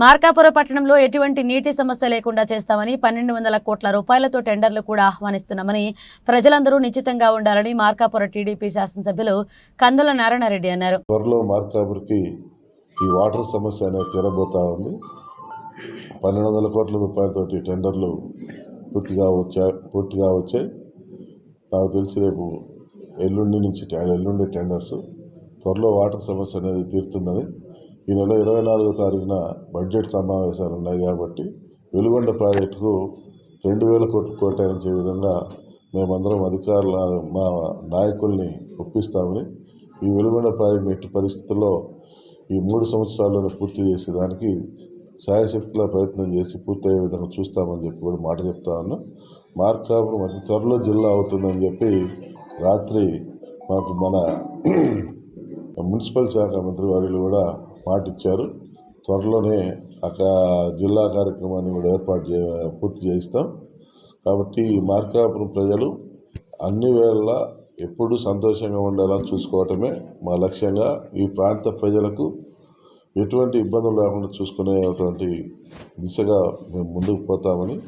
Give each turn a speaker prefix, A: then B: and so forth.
A: మార్కాపురం పట్టణంలో ఎటువంటి నీటి సమస్య లేకుండా చేస్తామని పన్నెండు వందల కోట్ల రూపాయలతో టెండర్లు కూడా ఆహ్వానిస్తున్నామని ప్రజలందరూ నిశ్చితంగా ఉండాలని మార్కాపురం టీడీపీ శాసనసభ్యులు కందుల నారాయణరెడ్డి అన్నారు.
B: త్వరలో మార్కాపురికి ఈ వాటర్ సమస్య అనేది తీరబోతా ఉంది. పన్నెండు వందల కోట్ల రూపాయలతోటి టెండర్లు పూర్తిగా వచ్చా పూర్తిగా వచ్చాయి. నాకు తెలిసి రేపు ఎల్లుండి నుంచి ఎల్లుండి టెండర్స్. త్వరలో వాటర్ సమస్య అనేది తీరుతుందని ఈ నెల ఇరవై నాలుగో తారీఖున బడ్జెట్ సమావేశాలు ఉన్నాయి కాబట్టి వెలుగొండ ప్రాజెక్టుకు రెండు వేల కోట్లు కేటాయించే విధంగా మేమందరం అధికారుల మా నాయకుల్ని ఒప్పిస్తామని ఈ వెలుగొండ ప్రాజెక్టు ఎట్టి పరిస్థితుల్లో ఈ మూడు సంవత్సరాల్లోనే పూర్తి చేసేదానికి శాయశక్తిలా ప్రయత్నం చేసి పూర్తయ్యే విధంగా చూస్తామని చెప్పి కూడా మాట చెప్తా ఉన్నా. మార్కాపురం అతి త్వరలో జిల్లా అవుతుందని చెప్పి రాత్రి మాకు మన మున్సిపల్ శాఖ మంత్రి వారిలు కూడా మాటిచ్చారు. త్వరలోనే అక్కడ జిల్లా కార్యక్రమాన్ని కూడా ఏర్పాటు చే పూర్తి చేయిస్తాం. కాబట్టి మార్కాపురం ప్రజలు అన్ని వేళ ఎప్పుడూ సంతోషంగా ఉండేలా చూసుకోవటమే మా లక్ష్యంగా ఈ ప్రాంత ప్రజలకు ఎటువంటి ఇబ్బందులు లేకుండా చూసుకునేటువంటి దిశగా మేము ముందుకు పోతామని